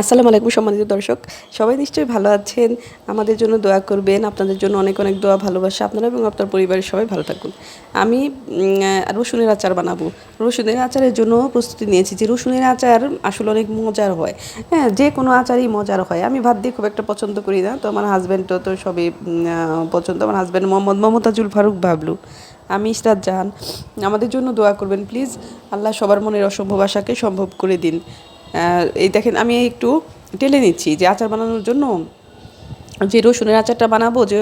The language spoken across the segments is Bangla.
আসসালামু আলাইকুম সম্মানিত দর্শক। সবাই নিশ্চয়ই ভালো আছেন। আমাদের জন্য দোয়া করবেন। আপনাদের জন্য অনেক অনেক দোয়া, ভালোবাসা আপনারা এবং আপনার পরিবারের সবাই ভালো থাকুন। আমি রসুনের আচার বানাবো। রসুনের আচারের জন্য প্রস্তুতি নিয়েছি যে রসুনের আচার আসলে অনেক মজার হয়। হ্যাঁ যে কোনো আচারই মজার হয়। আমি ভাত দিয়ে খুব একটা পছন্দ করি না। তো আমার হাজব্যান্ডও তো সবই পছন্দ। আমার হাজব্যান্ড মোহাম্মদ মমতাজুল ফারুক ভাবলু আমি ইসরাত জাহান। আমাদের জন্য দোয়া করবেন প্লিজ আল্লাহ সবার মনের অসম্ভব আশাকে সম্ভব করে দিন। এই দেখেন, আমি একটু টেলে নিচ্ছি যে আচার বানানোর জন্য যে রসুনের আচারটা বানাবো যে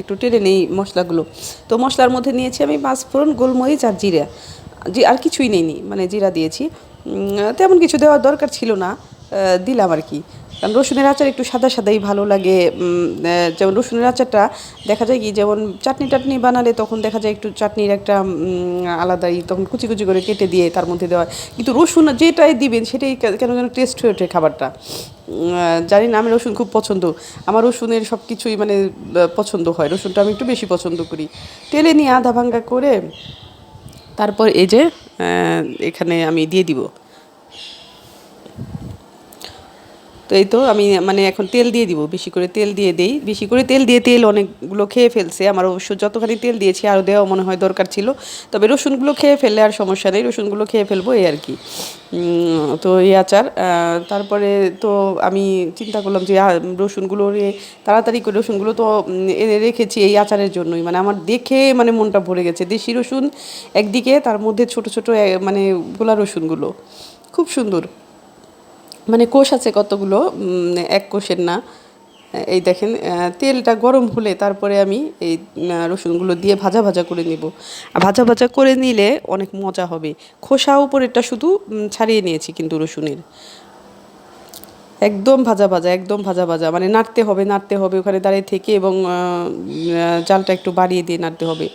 একটু টেলে নেই মশলাগুলো। তো মশলার মধ্যে নিয়েছি আমি পাঁচফোড়ন গোলমরিচ আর জিরা। জি, আর কিছুই নেইনি মানে জিরা দিয়েছি। তেমন কিছু দেওয়ার দরকার ছিল না। দিলাম আর কি। কারণ রসুনের আচার একটু সাদা সাদাই ভালো লাগে যেমন রসুনের আচারটা দেখা যায় কি, যেমন চাটনি টাটনি বানালে তখন দেখা যায় একটু চাটনির একটা আলাদাই তখন কুচি কুচি করে কেটে দিয়ে তার মধ্যে দেওয়া। কিন্তু রসুন যেটাই দিবেন সেটাই কেন যেন টেস্ট হয়ে ওঠে খাবারটা। জানি না, আমি রসুন খুব পছন্দ। আমার রসুনের সব কিছুই মানে পছন্দ হয়। রসুনটা আমি একটু বেশি পছন্দ করি। তেলে নিয়ে আধা ভাঙ্গা করে তারপর এই যে এখানে আমি দিয়ে দিব। তো এই তো আমি মানে এখন তেল দিয়ে দিব, বেশি করে তেল দিয়ে দেই। বেশি করে তেল দিয়ে তেল অনেকগুলো খেয়ে ফেলছে। আমার অবশ্য যতখানি তেল দিয়েছি আরও দেওয়া মনে হয় দরকার ছিল। তবে রসুনগুলো খেয়ে ফেললে আর সমস্যা নেই, রসুনগুলো খেয়ে ফেলব এই আর কি। তো এই আচার। তারপরে তো আমি চিন্তা করলাম যে রসুনগুলো তাড়াতাড়ি করে রসুনগুলো তো এনে রেখেছি এই আচারের জন্যই। মানে আমার দেখে মানে মনটা ভরে গেছে। দেশি রসুন একদিকে, তার মধ্যে ছোট ছোট মানে গোলা রসুনগুলো। খুব সুন্দর। মানে কোষ আছে কতগুলো? এক কোষের না। এই দেখেন তেলটা গরম হলে তারপরে আমি এই রসুনগুলো দিয়ে ভাজা ভাজা করে নিব। ভাজা ভাজা করে নিলে অনেক মজা হবে। খোসা উপরেরটা শুধু ছাড়িয়ে নিয়েছি কিন্তু রসুনের। একদম ভাজা ভাজা, একদম ভাজা ভাজা। মানে নাড়তে হবে নাড়তে হবে ওখানে দাঁড়িয়ে থেকে এবং জালটা একটু বাড়িয়ে দিয়ে নাড়তে হবে।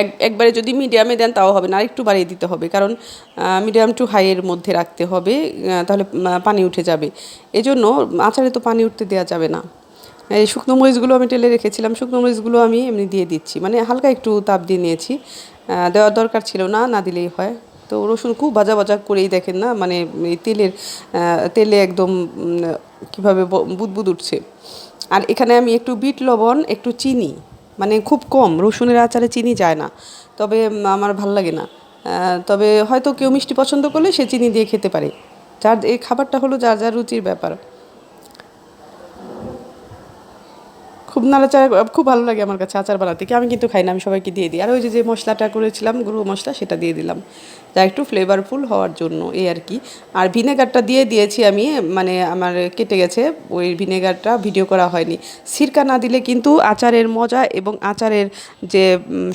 এক একবারে যদি মিডিয়ামে দেন তাও হবে না, আরেকটু বাড়িয়ে দিতে হবে। কারণ মিডিয়াম টু হাইয়ের মধ্যে রাখতে হবে তাহলে পানি উঠে যাবে। এজন্য আচারে তো পানি উঠতে দেওয়া যাবে না। এই শুকনো মরিচগুলো আমি টেলে রেখেছিলাম, শুকনো মরিচগুলো আমি এমনি দিয়ে দিচ্ছি। মানে হালকা একটু তাপ দিয়ে নিয়েছি। দেওয়ার দরকার ছিল না না দিলেই হয়। তো রসুন খুব ভাজা ভাজা করেই দেখেন না মানে তেলের তেলে একদম কীভাবে বুদবুদ উঠছে। আর এখানে আমি একটু বিট লবণ, একটু চিনি মানে খুব কম, রসুনের আচারে চিনি যায় না। তবে আমার ভালো লাগে না। তবে হয়তো কেউ মিষ্টি পছন্দ করলে সে চিনি দিয়ে খেতে পারে। যার, এই খাবারটা হলো যার যার রুচির ব্যাপার। খুব নাড়াচাড়া, খুব ভালো লাগে আমার কাছে আচার বানাতে। কি আমি কিন্তু খাই না, আমি সবাইকে দিয়ে দিই। আর ওই যে যে মশলাটা করেছিলাম, গুঁড়ো মশলা, সেটা দিয়ে দিলাম। যা একটু ফ্লেভারফুল হওয়ার জন্য, এই আর কি। আর ভিনেগারটা দিয়ে দিয়েছি আমি মানে আমার কেটে গেছে, ওই ভিনেগারটা ভিডিও করা হয়নি। সিরকা না দিলে কিন্তু আচারের মজা এবং আচারের যে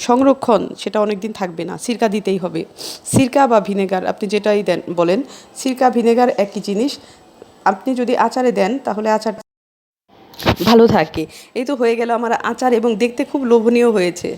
সংরক্ষণ, সেটা অনেক দিন থাকবে না। সিরকা দিতেই হবে। সিরকা বা ভিনেগার, আপনি যেটাই দেন, বলেন। সিরকা, ভিনেগার, একই জিনিস। আপনি যদি আচারে দেন, তাহলে আচার ভালো থাকে। এই তো হয়ে গেল আমার আচার এবং দেখতে খুব লোভনীয় হয়েছে।